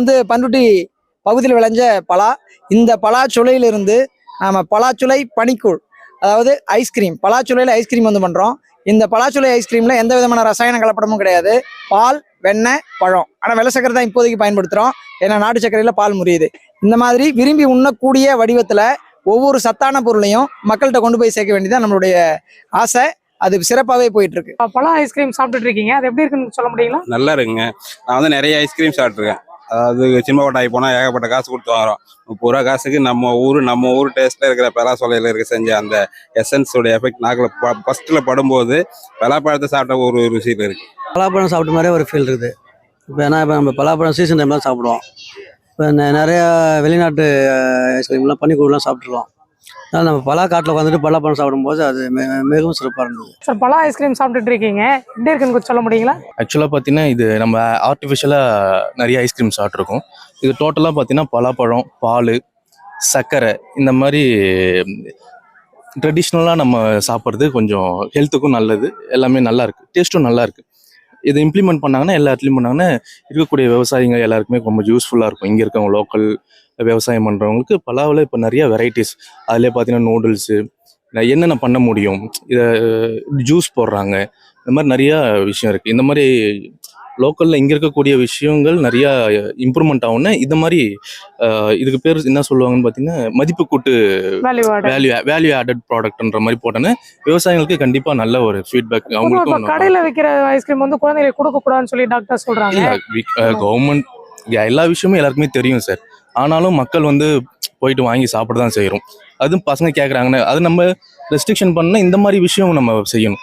வந்து பண்ருட்டி பகுதியில் விளைஞ்ச பலா. இந்த பலாச்சுளையிலிருந்து நாம பலாச்சுளை பனிக்கூழ் அதாவது ஐஸ்கிரீம் பலாச்சுளையில் ஐஸ்கிரீம் வந்து பண்ணுறோம் இந்த பலாச்சுளை ஐஸ்கிரீமில் எந்த விதமான ரசாயன கலப்படமும் கிடையாது. பால் வெண்ணெய் பழம். ஆனால் வெள்ளை சக்கரை தான் இப்போதைக்கு பயன்படுத்துகிறோம் ஏன்னா நாட்டு சர்க்கரையில் பால் முறியுது. இந்த மாதிரி விரும்பி உண்ணக்கூடிய வடிவத்தில் ஒவ்வொரு சத்தான பொருளையும் மக்கள்கிட்ட கொண்டு போய் சேர்க்க வேண்டியதான் நம்மளுடைய ஆசை. அது சிறப்பாகவே போயிட்டு இருக்கு பழம் ஐஸ்கிரீம் சாப்பிட்டுட்டு இருக்கீங்க. அது எப்படி இருக்குன்னு சொல்ல முடியுங்களா? நல்லா இருக்குங்க. நான் வந்து நிறைய ஐஸ்கிரீம் சாப்பிட்ருக்கேன் அதாவது சின்ன கொட்டாய் போனால் ஏகப்பட்ட காசு கொடுத்து வாங்குறோம். முப்பது ரூபா காசுக்கு நம்ம ஊர் நம்ம ஊர் டேஸ்ட்டில் இருக்கிற பெலாசோலையில் இருக்க செஞ்ச அந்த எசன்ஸோட எஃபெக்ட் நாக்கில் ஃபஸ்ட்டில் படும்போது பலாப்பழத்தை சாப்பிட்ட ஒரு ருசியில் இருக்குது பலாப்பழம் சாப்பிட்ட மாதிரியே ஒரு ஃபீல் இருக்குது. இப்போ ஏன்னா இப்போ நம்ம பலாப்பழம் சீசன் டைம்லாம் சாப்பிடுவோம். இப்போ நிறையா வெளிநாட்டு ஐஸ்கிரீம்லாம் பனிக்கூடலாம் சாப்பிட்ருவோம் நம்ம பலா காட்டில் உட்காந்துட்டு பலாப்பழம் சாப்பிடும்போது அது மிக- மிகவும் சிறப்பாக இருந்தது. சார் பழம் ஐஸ்கிரீம் சாப்பிட்டுட்டு இருக்கீங்க. எப்படி இருக்குன்னு கொஞ்சம் சொல்ல முடியுங்களா? ஆக்சுவலாக பார்த்தீங்கன்னா இது நம்ம ஆர்டிஃபிஷியலாக நிறைய ஐஸ்கிரீம் சாப்பிட்ருக்கோம் இது டோட்டலாக பார்த்தீங்கன்னா பலாப்பழம் பால் சர்க்கரை இந்த மாதிரி ட்ரெடிஷ்னலாக நம்ம சாப்பிட்றது கொஞ்சம் ஹெல்த்துக்கும் நல்லது. எல்லாமே நல்லா இருக்கு. டேஸ்ட்டும் நல்லா இருக்கு. இதை இம்ப்ளிமெண்ட் பண்ணாங்கன்னா எல்லா இடத்துலையும் பண்ணாங்கன்னா இருக்கக்கூடிய விவசாயிங்க எல்லாருக்குமே ரொம்ப யூஸ்ஃபுல்லாக இருக்கும். இங்கே இருக்கவங்க லோக்கல் விவசாயம் பண்ணுறவங்களுக்கு பலாவில் இப்போ நிறைய வெரைட்டிஸ் அதிலே பார்த்தீங்கன்னா நூடுல்ஸு என்னென்ன பண்ண முடியும்? இதை ஜூஸ் போடுறாங்க. இந்த மாதிரி நிறையா விஷயம் இருக்குது இந்த மாதிரி லோக்கலில் இங்கே இருக்கக்கூடிய விஷயங்கள் நிறையா இம்ப்ரூவ்மெண்ட் ஆகும்னா இந்த மாதிரி இதுக்கு பேர் என்ன சொல்லுவாங்கன்னு பார்த்தீங்கன்னா மதிப்பு கூட்டு வேல்யூ வேல்யூ ஆடட் ப்ராடக்ட்ன்ற மாதிரி போட்டோன்னா விவசாயிகளுக்கு கண்டிப்பாக நல்ல ஒரு ஃபீட்பேக் அவங்களுக்கும் கடையில விக்கிற ஐஸ்கிரீம் வந்து குழந்தைகளுக்கு கொடுக்க கூடாதுன்னு சொல்லி டாக்டர் சொல்றாங்க. கவர்மெண்ட் எல்லா விஷயமும் எல்லாருக்குமே தெரியும் சார் ஆனாலும் மக்கள் வந்து போயிட்டு வாங்கி சாப்பிட தான் செய்கிறோம் அதுவும் பசங்க கேட்குறாங்கன்னு அது நம்ம ரெஸ்ட்ரிக்ஷன் பண்ணால் இந்த மாதிரி விஷயம் நம்ம செய்யணும்.